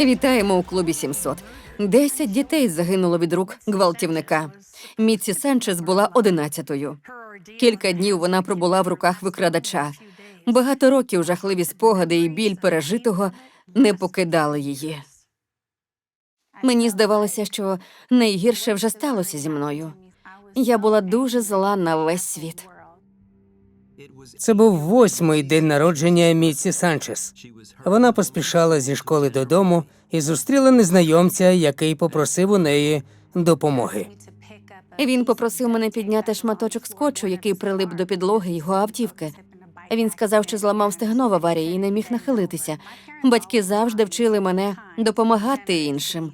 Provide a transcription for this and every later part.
Вітаємо у клубі 700. Десять дітей загинуло від рук гвалтівника. Міці Санчес була одинадцятою. Кілька днів вона пробула в руках викрадача. Багато років жахливі спогади і біль пережитого не покидали її. Мені здавалося, що найгірше вже сталося зі мною. Я була дуже зла на весь світ. Це був восьмий день народження Міці Санчес. Вона поспішала зі школи додому і зустріла незнайомця, який попросив у неї допомоги. Він попросив мене підняти шматочок скотчу, який прилип до підлоги його автівки. Він сказав, що зламав стегно в аварії і не міг нахилитися. Батьки завжди вчили мене допомагати іншим.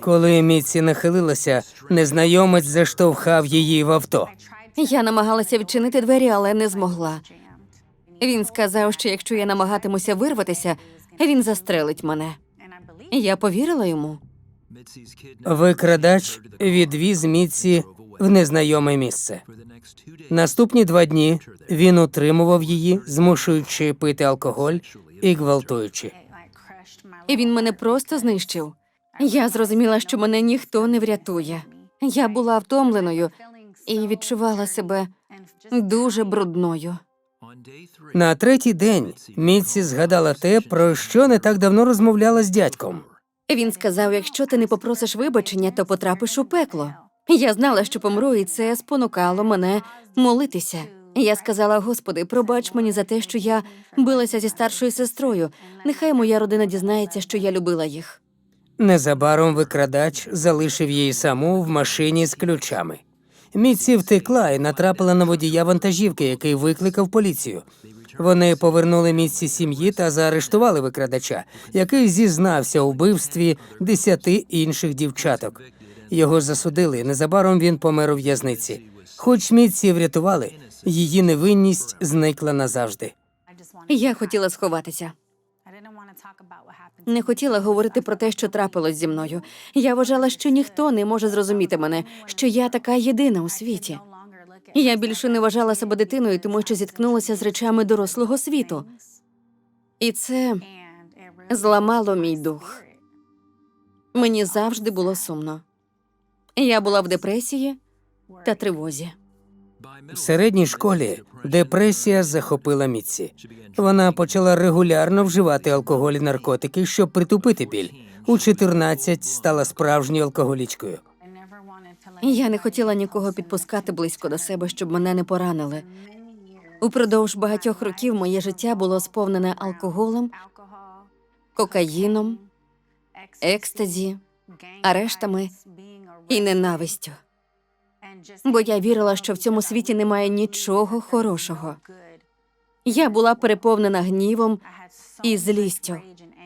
Коли Міці нахилилася, незнайомець заштовхав її в авто. Я намагалася відчинити двері, але не змогла. Він сказав, що якщо я намагатимуся вирватися, він застрелить мене. Я повірила йому. Викрадач відвіз Міці в незнайоме місце. Наступні два дні він утримував її, змушуючи пити алкоголь і гвалтуючи. І він мене просто знищив. Я зрозуміла, що мене ніхто не врятує. Я була втомленою і відчувала себе дуже брудною. На третій день Міці згадала те, про що не так давно розмовляла з дядьком. Він сказав: якщо ти не попросиш вибачення, то потрапиш у пекло. Я знала, що помру, і це спонукало мене молитися. Я сказала: Господи, пробач мені за те, що я билася зі старшою сестрою. Нехай моя родина дізнається, що я любила їх. Незабаром викрадач залишив її саму в машині з ключами. Міці втекла і натрапила на водія вантажівки, який викликав поліцію. Вони повернули місці сім'ї та заарештували викрадача, який зізнався у вбивстві десяти інших дівчаток. Його засудили. і Незабаром він помер у в'язниці. Хоч міці врятували, її невинність зникла назавжди. Я хотіла сховатися. Не хотіла говорити про те, що трапилось зі мною. Я вважала, що ніхто не може зрозуміти мене, що я така єдина у світі. Я більше не вважала себе дитиною, тому що зіткнулася з речами дорослого світу. І це зламало мій дух. Мені завжди було сумно. Я була в депресії та тривозі. В середній школі депресія захопила Міці. Вона почала регулярно вживати алкоголь і наркотики, щоб притупити біль. У 14 стала справжньою алкоголічкою. Я не хотіла нікого підпускати близько до себе, щоб мене не поранили. Упродовж багатьох років моє життя було сповнене алкоголем, кокаїном, екстазі, арештами і ненавистю. Бо я вірила, що в цьому світі немає нічого хорошого. Я була переповнена гнівом і злістю.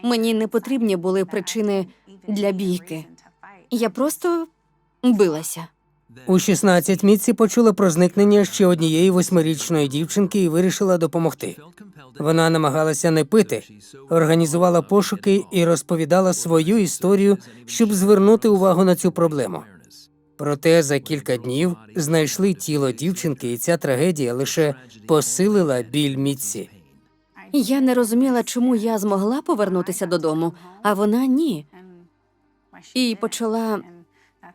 Мені не потрібні були причини для бійки. Я просто билася. У 16 Міці почула про зникнення ще однієї восьмирічної дівчинки і вирішила допомогти. Вона намагалася не пити, організувала пошуки і розповідала свою історію, щоб звернути увагу на цю проблему. Проте за кілька днів знайшли тіло дівчинки, і ця трагедія лише посилила біль Міці. Я не розуміла, чому я змогла повернутися додому, а вона ні. І почала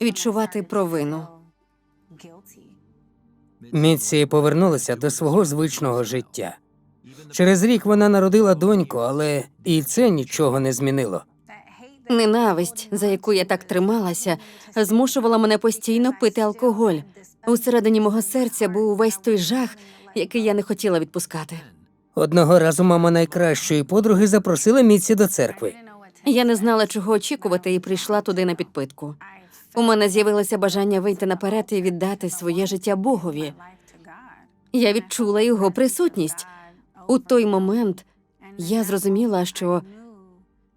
відчувати провину. Міці повернулася до свого звичного життя. Через рік вона народила доньку, але і це нічого не змінило. Ненависть, за яку я так трималася, змушувала мене постійно пити алкоголь. Усередині мого серця був увесь той жах, який я не хотіла відпускати. Одного разу мама найкращої подруги запросила Міці до церкви. Я не знала, чого очікувати, і прийшла туди на підпитку. У мене з'явилося бажання вийти наперед і віддати своє життя Богові. Я відчула його присутність. У той момент я зрозуміла, що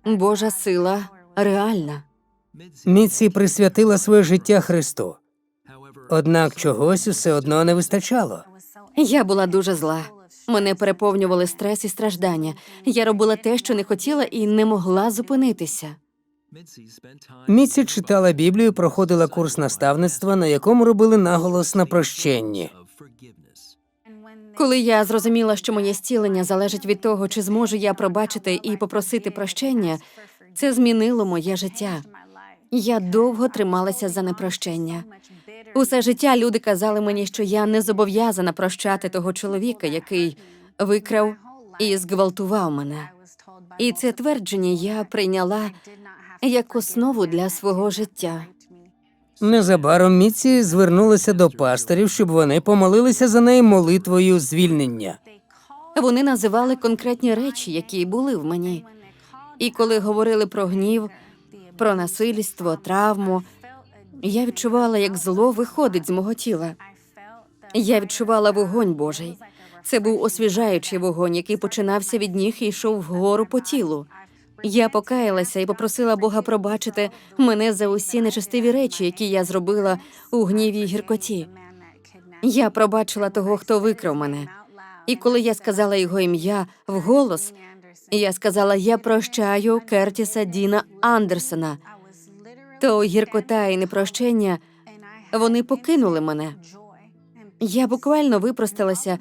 Божа сила реальна. Міці присвятила своє життя Христу. Однак чогось усе одно не вистачало. Я була дуже зла. Мене переповнювали стрес і страждання. Я робила те, що не хотіла, і не могла зупинитися. Міці читала Біблію, проходила курс наставництва, на якому робили наголос на прощенні. Коли я зрозуміла, що моє зцілення залежить від того, чи зможу я пробачити і попросити прощення, це змінило моє життя. Я довго трималася за непрощення. Усе життя люди казали мені, що я не зобов'язана прощати того чоловіка, який викрав і зґвалтував мене. І це твердження я прийняла як основу для свого життя. Незабаром Міці звернулася до пасторів, щоб вони помолилися за неї молитвою звільнення. Вони називали конкретні речі, які були в мені. І коли говорили про гнів, про насильство, травму, я відчувала, як зло виходить з мого тіла. Я відчувала вогонь Божий. Це був освіжаючий вогонь, який починався від ніг і йшов вгору по тілу. Я покаялася і попросила Бога пробачити мене за усі нечестиві речі, які я зробила у гніві й гіркоті. Я пробачила того, хто викрав мене. І коли я сказала його ім'я вголос, я сказала: Я прощаю Кертіса Діна Андерсона. То гіркота і непрощення вони покинули мене. Я буквально випросталася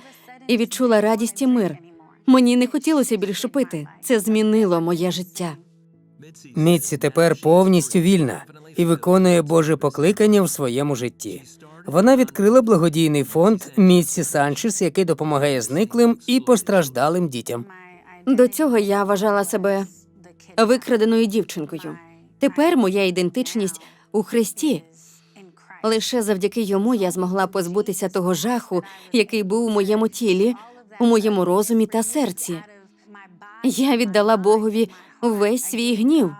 і відчула радість і мир. Мені не хотілося більше пити. Це змінило моє життя. Міці тепер повністю вільна і виконує Боже покликання в своєму житті. Вона відкрила благодійний фонд Міці Санчес, який допомагає зниклим і постраждалим дітям. До цього я вважала себе викраденою дівчинкою. Тепер моя ідентичність у Христі. Лише завдяки йому я змогла позбутися того жаху, який був у моєму тілі, у моєму розумі та серці. Я віддала Богові весь свій гнів,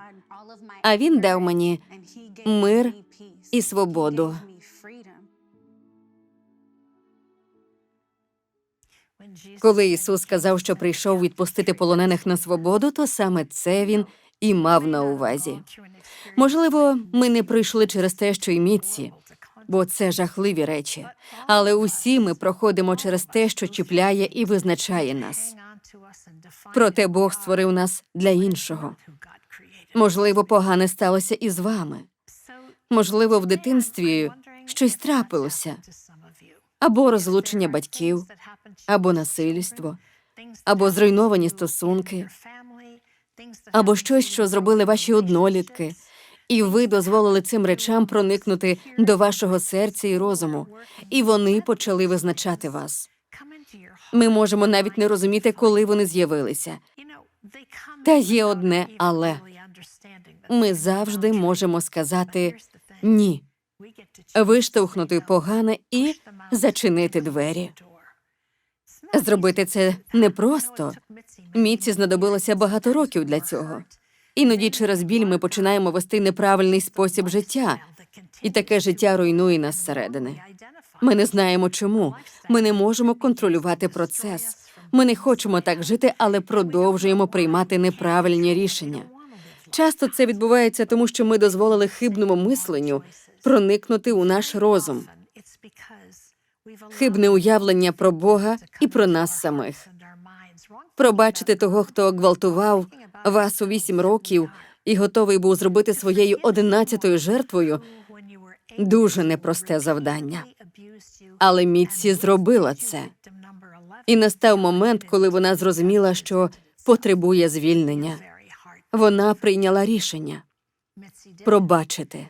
а він дав мені мир і свободу. Коли Ісус сказав, що прийшов відпустити полонених на свободу, то саме це він і мав на увазі. Можливо, ми не прийшли через те, що й мітці, бо це жахливі речі. Але усі ми проходимо через те, що чіпляє і визначає нас. Проте Бог створив нас для іншого. Можливо, погане сталося і з вами. Можливо, в дитинстві щось трапилося, або розлучення батьків, або насильство, або зруйновані стосунки, або щось, що зробили ваші однолітки, і ви дозволили цим речам проникнути до вашого серця і розуму, і вони почали визначати вас. Ми можемо навіть не розуміти, коли вони з'явилися. Та є одне але. Ми завжди можемо сказати ні, виштовхнути погане і зачинити двері. Зробити це непросто. Міці знадобилося багато років для цього. Іноді через біль ми починаємо вести неправильний спосіб життя, і таке життя руйнує нас зсередини. Ми не знаємо чому. Ми не можемо контролювати процес. Ми не хочемо так жити, але продовжуємо приймати неправильні рішення. Часто це відбувається тому, що ми дозволили хибному мисленню проникнути у наш розум, хибне уявлення про Бога і про нас самих. Пробачити того, хто гвалтував вас у вісім років і готовий був зробити своєю одинадцятою жертвою. Дуже непросте завдання. Але Мітсі зробила це. І настав момент, коли вона зрозуміла, що потребує звільнення. Вона прийняла рішення пробачити.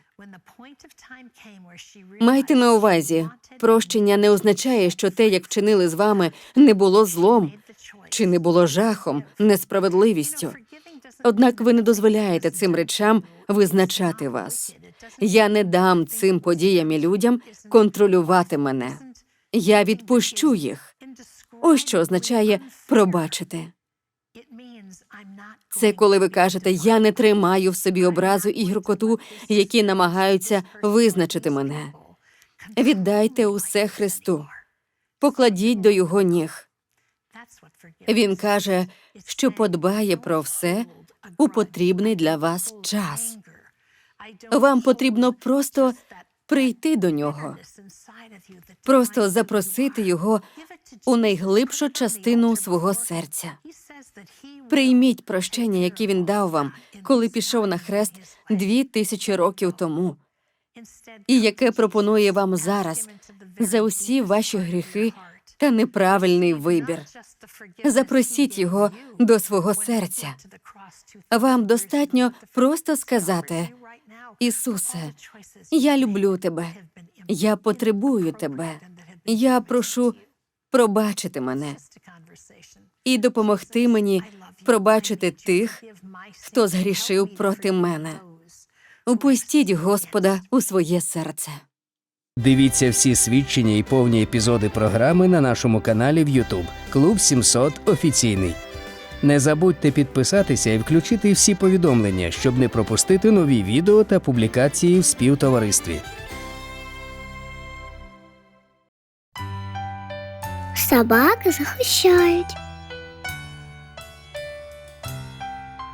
Майте на увазі, прощення не означає, що те, як вчинили з вами, не було злом чи не було жахом, несправедливістю. Однак ви не дозволяєте цим речам визначати вас. Я не дам цим подіям і людям контролювати мене. Я відпущу їх. Ось що означає пробачити. Це коли ви кажете, я не тримаю в собі образу і гіркоту, які намагаються визначити мене. Віддайте усе Христу, покладіть до його ніг. Він каже, що подбає про все у потрібний для вас час. Вам потрібно просто прийти до нього, просто запросити його у найглибшу частину свого серця. Прийміть прощення, яке він дав вам, коли пішов на хрест дві тисячі років тому, і яке пропонує вам зараз за усі ваші гріхи та неправильний вибір. Запросіть його до свого серця. Вам достатньо просто сказати: Ісусе, я люблю тебе, я потребую тебе. Я прошу пробачити мене і допомогти мені пробачити тих, хто згрішив проти мене. Упустіть Господа у своє серце. Дивіться всі свідчення і повні епізоди програми на нашому каналі в YouTube Клуб 700 офіційний. Не забудьте підписатися і включити всі повідомлення, щоб не пропустити нові відео та публікації в співтоваристві. Собаки захищають.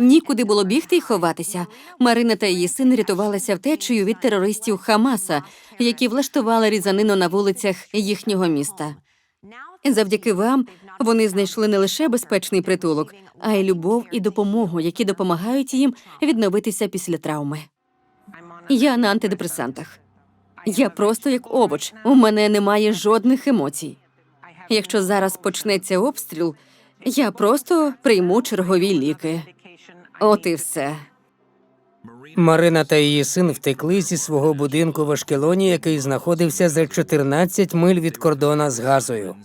Нікуди було бігти й ховатися. Марина та її син рятувалися втечею від терористів Хамаса, які влаштували різанину на вулицях їхнього міста. Завдяки вам вони знайшли не лише безпечний притулок, а й любов і допомогу, які допомагають їм відновитися після травми. Я на антидепресантах. Я просто як овоч. У мене немає жодних емоцій. Якщо зараз почнеться обстріл, я просто прийму чергові ліки. От і все. Марина та її син втекли зі свого будинку в Ашкелоні, який знаходився за 14 миль від кордона з Газою.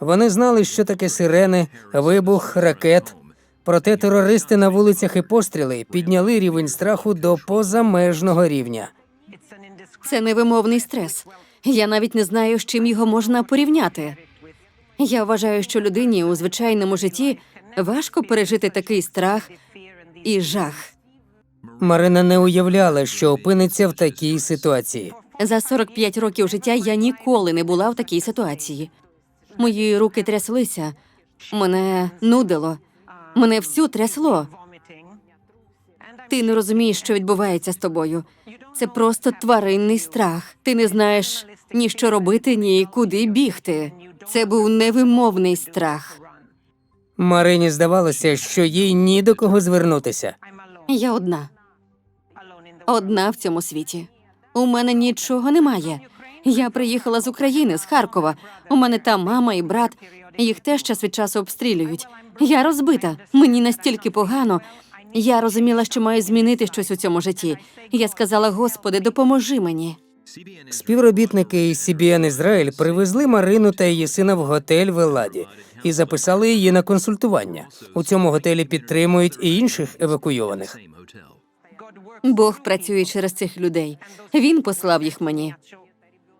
Вони знали, що таке сирени, вибух, ракет. Проте терористи на вулицях і постріли підняли рівень страху до позамежного рівня. Це невимовний стрес. Я навіть не знаю, з чим його можна порівняти. Я вважаю, що людині у звичайному житті важко пережити такий страх і жах. Марина не уявляла, що опиниться в такій ситуації. За 45 років життя я ніколи не була в такій ситуації. Мої руки тряслися, мене нудило, мене всю трясло. Ти не розумієш, що відбувається з тобою. Це просто тваринний страх. Ти не знаєш ні що робити, ні куди бігти. Це був невимовний страх. Марині здавалося, що їй ні до кого звернутися. Я одна. Одна в цьому світі. У мене нічого немає. Я приїхала з України, з Харкова. У мене там мама і брат. Їх теж час від часу обстрілюють. Я розбита. Мені настільки погано. Я розуміла, що маю змінити щось у цьому житті. Я сказала: Господи, допоможи мені. Співробітники із CBN Ізраїль привезли Марину та її сина в готель в Елладі і записали її на консультування. У цьому готелі підтримують і інших евакуйованих. Бог працює через цих людей. Він послав їх мені.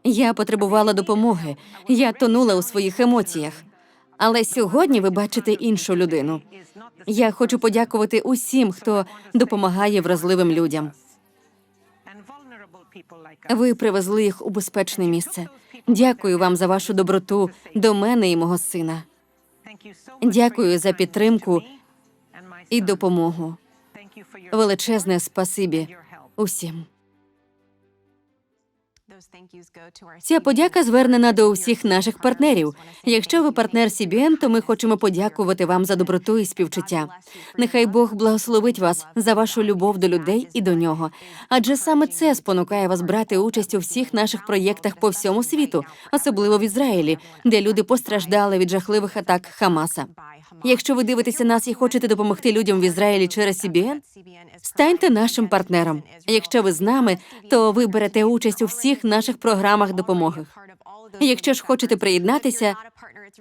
Я потребувала допомоги. Я тонула у своїх емоціях. Але сьогодні ви бачите іншу людину. Я хочу подякувати усім, хто допомагає вразливим людям. Ви привезли їх у безпечне місце. Дякую вам за вашу доброту до мене і мого сина. Дякую за підтримку і допомогу. Величезне спасибі усім. Ця подяка звернена до усіх наших партнерів. Якщо ви партнер CBN, то ми хочемо подякувати вам за доброту і співчуття. Нехай Бог благословить вас за вашу любов до людей і до нього. Адже саме це спонукає вас брати участь у всіх наших проєктах по всьому світу, особливо в Ізраїлі, де люди постраждали від жахливих атак Хамаса. Якщо ви дивитеся нас і хочете допомогти людям в Ізраїлі через CBN, станьте нашим партнером. Якщо ви з нами, то ви берете участь у всіх наших програмах допомоги. Якщо ж хочете приєднатися,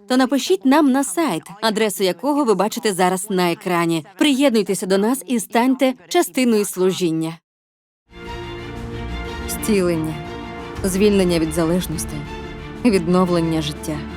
то напишіть нам на сайт, адресу якого ви бачите зараз на екрані. Приєднуйтеся до нас і станьте частиною служіння. Стілення, звільнення від залежностей, відновлення життя.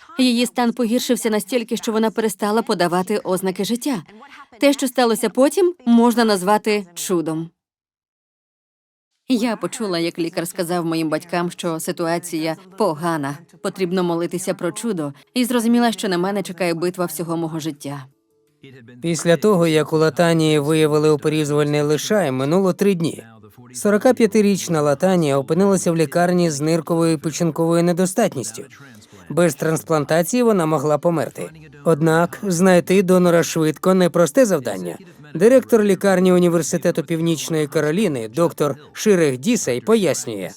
Її стан погіршився настільки, що вона перестала подавати ознаки життя. Те, що сталося потім, можна назвати чудом. Я почула, як лікар сказав моїм батькам, що ситуація погана, потрібно молитися про чудо, і зрозуміла, що на мене чекає битва всього мого життя. Після того, як у Латанії виявили оперізувальний лишай, минуло три дні. 45-річна Латанія опинилася в лікарні з нирковою печінковою недостатністю. Без трансплантації вона могла померти. Однак знайти донора швидко непросте завдання. Директор лікарні університету Північної Кароліни, доктор Ширех Дісей, пояснює.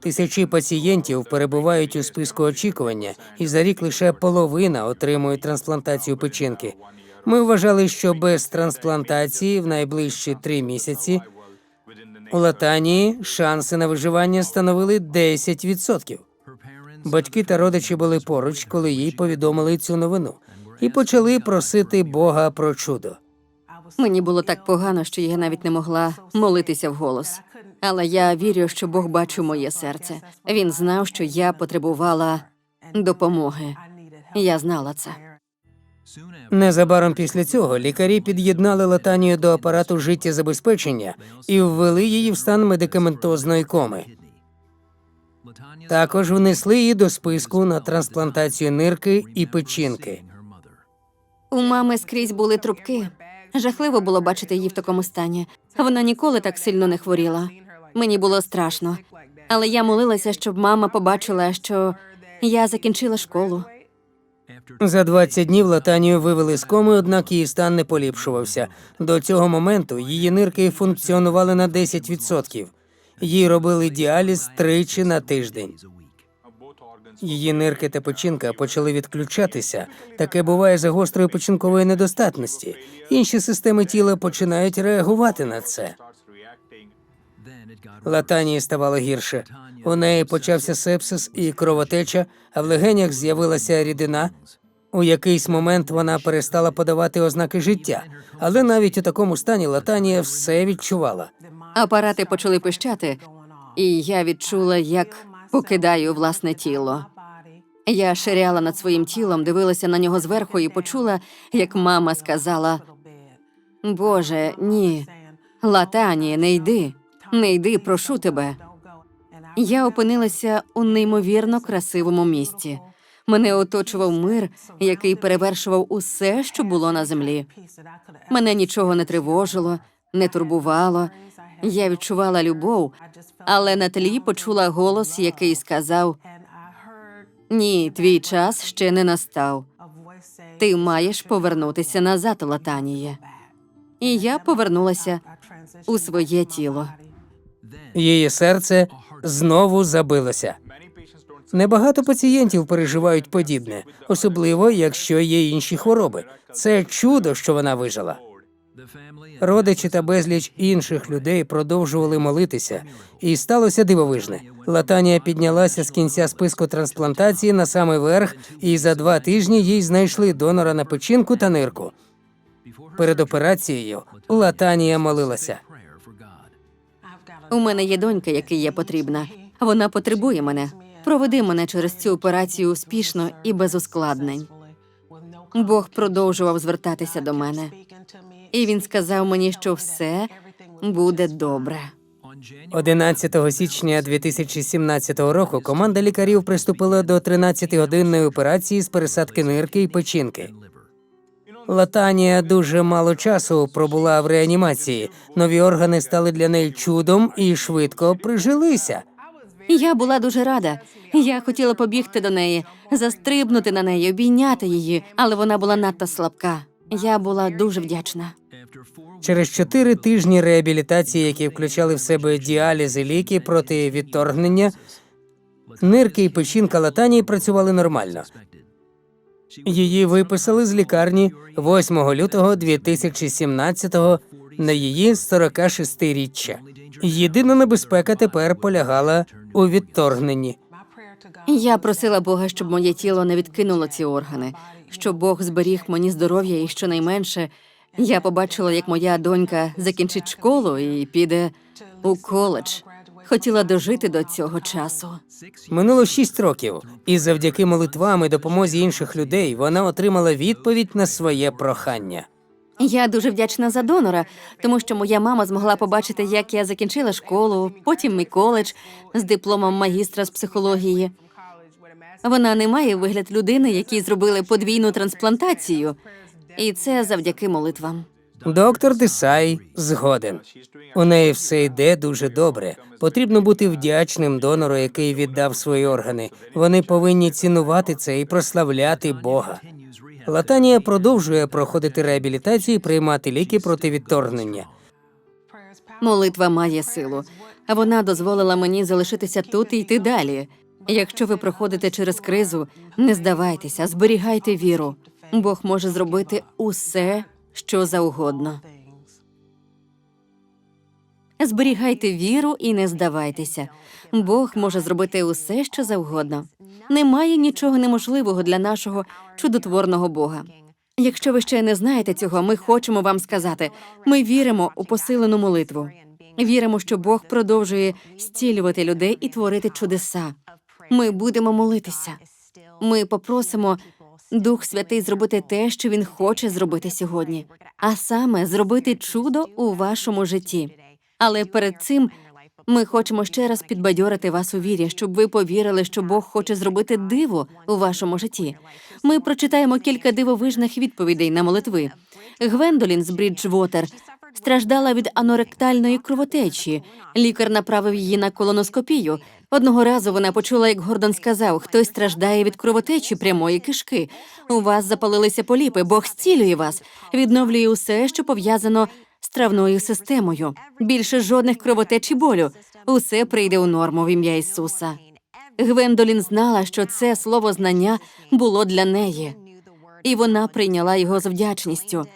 Тисячі пацієнтів перебувають у списку очікування, і за рік лише половина отримують трансплантацію печінки. Ми вважали, що без трансплантації в найближчі три місяці у Латанії шанси на виживання становили 10%. Батьки та родичі були поруч, коли їй повідомили цю новину, і почали просити Бога про чудо. Мені було так погано, що я навіть не могла молитися вголос. Але я вірю, що Бог бачив моє серце. Він знав, що я потребувала допомоги. Я знала це. Незабаром після цього лікарі під'єднали Латанію до апарату життєзабезпечення і ввели її в стан медикаментозної коми. Також внесли її до списку на трансплантацію нирки і печінки. У мами скрізь були трубки. Жахливо було бачити її в такому стані. Вона ніколи так сильно не хворіла. Мені було страшно. Але я молилася, щоб мама побачила, що я закінчила школу. За 20 днів Латанію вивели з коми, однак її стан не поліпшувався. До цього моменту її нирки функціонували на 10%. Їй робили діаліз тричі на тиждень. Її нирки та печінка почали відключатися. Таке буває за гострою печінкової недостатності. Інші системи тіла починають реагувати на це. Латанії ставало гірше. У неї почався сепсис і кровотеча, а в легенях з'явилася рідина. У якийсь момент вона перестала подавати ознаки життя, але навіть у такому стані Латанія все відчувала. Апарати почали пищати, і я відчула, як покидаю власне тіло. Я ширяла над своїм тілом, дивилася на нього зверху і почула, як мама сказала: Боже, ні, Латані, не йди, не йди, прошу тебе. Я опинилася у неймовірно красивому місці. Мене оточував мир, який перевершував усе, що було на землі. Мене нічого не тривожило, не турбувало. Я відчувала любов, але на тлі почула голос, який сказав: Ні, твій час ще не настав. Ти маєш повернутися назад, Латаніє. І я повернулася у своє тіло. Її серце знову забилося. Небагато пацієнтів переживають подібне, особливо якщо є інші хвороби. Це чудо, що вона вижила. Родичі та безліч інших людей продовжували молитися, і сталося дивовижне. Латанія піднялася з кінця списку трансплантації на самий верх, і за два тижні їй знайшли донора на печінку та нирку. Перед операцією Латанія молилася. У мене є донька, якій я потрібна. Вона потребує мене. Проведи мене через цю операцію успішно і без ускладнень. Бог продовжував звертатися до мене, і він сказав мені, що все буде добре. 11 січня 2017 року команда лікарів приступила до 13-годинної операції з пересадки нирки і печінки. Латанія дуже мало часу пробула в реанімації. Нові органи стали для неї чудом і швидко прижилися. Я була дуже рада. Я хотіла побігти до неї, застрибнути на неї, обійняти її, але вона була надто слабка. Я була дуже вдячна. Через чотири тижні реабілітації, які включали в себе діаліз і ліки проти відторгнення, нирки і печінка Латанії працювали нормально. Її виписали з лікарні 8 лютого 2017-го на її 46-річчя. Єдина небезпека тепер полягала у відторгненні. Я просила Бога, щоб моє тіло не відкинуло ці органи, щоб Бог зберіг мені здоров'я і щонайменше я побачила, як моя донька закінчить школу і піде у коледж. Хотіла дожити до цього часу. Минуло шість років, і завдяки молитвам і допомозі інших людей вона отримала відповідь на своє прохання. Я дуже вдячна за донора, тому що моя мама змогла побачити, як я закінчила школу, потім мій коледж з дипломом магістра з психології. Вона не має вигляд людини, які зробили подвійну трансплантацію, і це завдяки молитвам. Доктор Десай згоден. У неї все йде дуже добре. Потрібно бути вдячним донору, який віддав свої органи. Вони повинні цінувати це і прославляти Бога. Латанія продовжує проходити реабілітацію і приймати ліки проти відторгнення. Молитва має силу, а вона дозволила мені залишитися тут і йти далі. Якщо ви проходите через кризу, не здавайтеся, зберігайте віру. Бог може зробити усе, що завгодно. Зберігайте віру і не здавайтеся. Бог може зробити усе, що завгодно. Немає нічого неможливого для нашого чудотворного Бога. Якщо ви ще не знаєте цього, ми хочемо вам сказати: ми віримо у посилену молитву. Віримо, що Бог продовжує зцілювати людей і творити чудеса. Ми будемо молитися. Ми попросимо Дух Святий зробити те, що він хоче зробити сьогодні, а саме зробити чудо у вашому житті. Але перед цим ми хочемо ще раз підбадьорити вас у вірі, щоб ви повірили, що Бог хоче зробити диво у вашому житті. Ми прочитаємо кілька дивовижних відповідей на молитви. Гвендолін з Бріджвотер страждала від аноректальної кровотечі. Лікар направив її на колоноскопію. Одного разу вона почула, як Гордон сказав: хтось страждає від кровотечі прямої кишки. У вас запалилися поліпи, Бог зцілює вас, відновлює усе, що пов'язано з травною системою. Більше жодних кровотеч і болю. Усе прийде у норму в ім'я Ісуса. Гвендолін знала, що це слово знання було для неї, і вона прийняла його з вдячністю.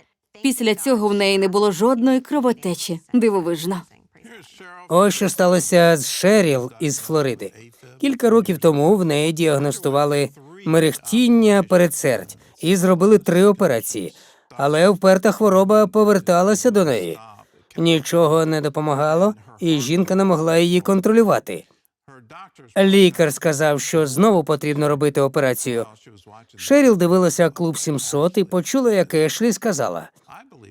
Після цього в неї не було жодної кровотечі. Дивовижно. Ось що сталося з Шеріл із Флориди. Кілька років тому в неї діагностували мерехтіння передсердь і зробили три операції, але вперта хвороба поверталася до неї. Нічого не допомагало, і жінка не могла її контролювати. Лікар сказав, що знову потрібно робити операцію. Шеріл дивилася клуб 700 і почула, як Ешлі сказала: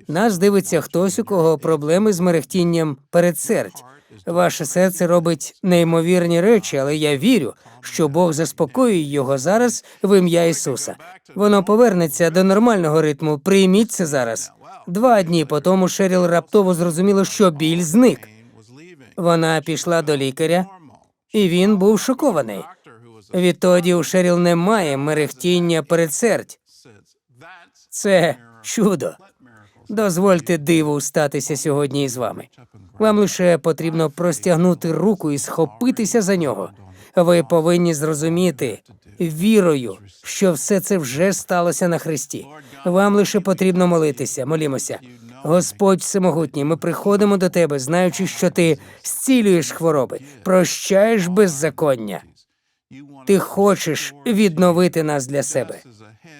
нас дивиться хтось, у кого проблеми з мерехтінням передсердь. Ваше серце робить неймовірні речі, але я вірю, що Бог заспокоює його зараз в ім'я Ісуса. Воно повернеться до нормального ритму. Прийміть це зараз. Два дні по тому Шеріл раптово зрозуміла, що біль зник. Вона пішла до лікаря, і він був шокований. Відтоді у Шеріл немає мерехтіння передсердь. Це чудо. Дозвольте диву статися сьогодні із вами. Вам лише потрібно простягнути руку і схопитися за нього. Ви повинні зрозуміти вірою, що все це вже сталося на Христі. Вам лише потрібно молитися, молімося. Господь всемогутній, ми приходимо до тебе, знаючи, що ти зцілюєш хвороби, прощаєш беззаконня. Ти хочеш відновити нас для себе.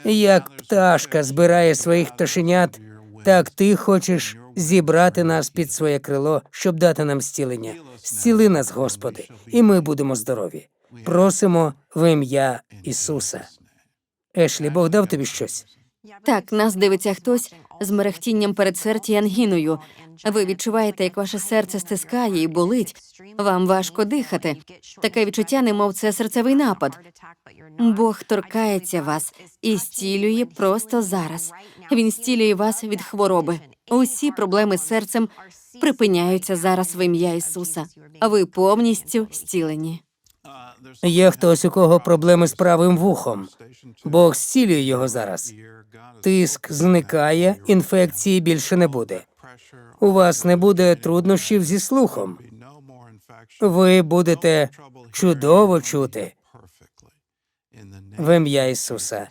Як пташка збирає своїх пташенят, так ти хочеш зібрати нас під своє крило, щоб дати нам зцілення. Зціли нас, Господи, і ми будемо здорові. Просимо в ім'я Ісуса. Ешлі, Бог дав тобі щось. Так, нас дивиться хтось з мерехтінням передсердя і ангіною. Ви відчуваєте, як ваше серце стискає і болить. Вам важко дихати. Таке відчуття, немов це серцевий напад. Бог торкається вас і зцілює просто зараз. Він зцілює вас від хвороби. Усі проблеми з серцем припиняються зараз в ім'я Ісуса. Ви повністю зцілені. Є хтось, у кого проблеми з правим вухом. Бог зцілює його зараз. Тиск зникає, інфекції більше не буде. У вас не буде труднощів зі слухом. Ви будете чудово чути в ім'я Ісуса.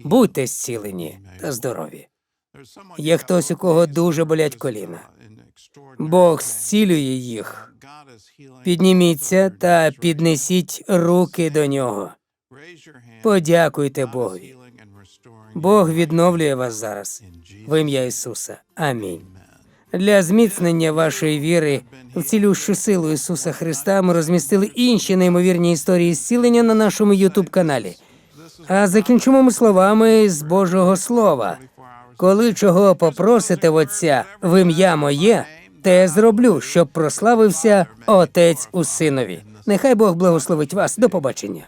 Будьте зцілені та здорові. Є хтось, у кого дуже болять коліна. Бог зцілює їх. Підніміться та піднесіть руки до нього. Подякуйте Богові. Бог відновлює вас зараз в ім'я Ісуса. Амінь. Для зміцнення вашої віри в цілющу силу Ісуса Христа ми розмістили інші неймовірні історії зцілення на нашому Ютуб каналі. А закінчимо ми словами з Божого Слова. Коли чого попросите в Отця в ім'я моє, те зроблю, щоб прославився Отець у Синові. Нехай Бог благословить вас. До побачення.